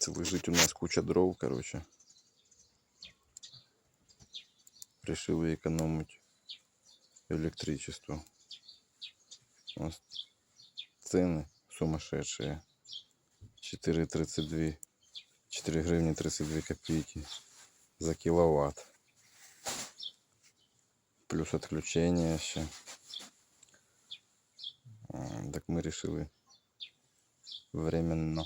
Це лежить у нас куча дров, короче. Решили экономить электричество. У нас цены сумасшедшие. 4,32. 4 гривни 32 копейки за киловатт. Плюс отключение еще. А, Так мы решили временно,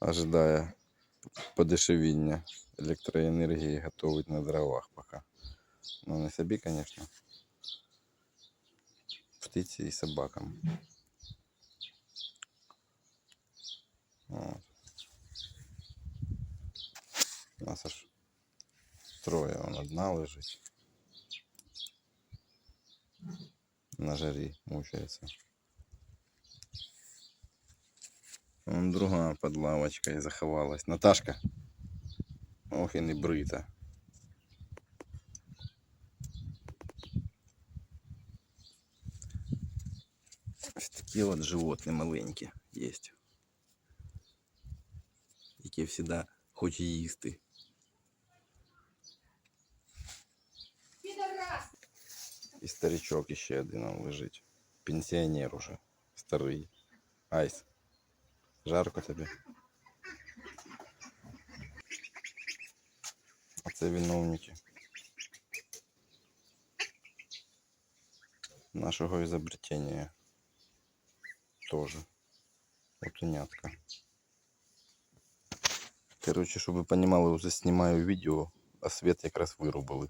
Ожидая подешевіння електроенергії, готовить на дровах пока. Ну не собі, конечно. Птиці і собакам. От. У нас аж троє, вон одна лежить. На жарі мучається. Вон друга під лавочкою заховалась. Наташка. Ох і не брита. Ось такі от животні маленькі є. Які завжди хочуть їсти. І старичок іще один он лежить. Пенсіонер уже. Старий. Айс. Жарко тобі. А це виновники. Нашого изобретения. Тоже. Утенятка. Короче, щоб ви розуміли, вже знімаю відео, а світ якраз вирубили.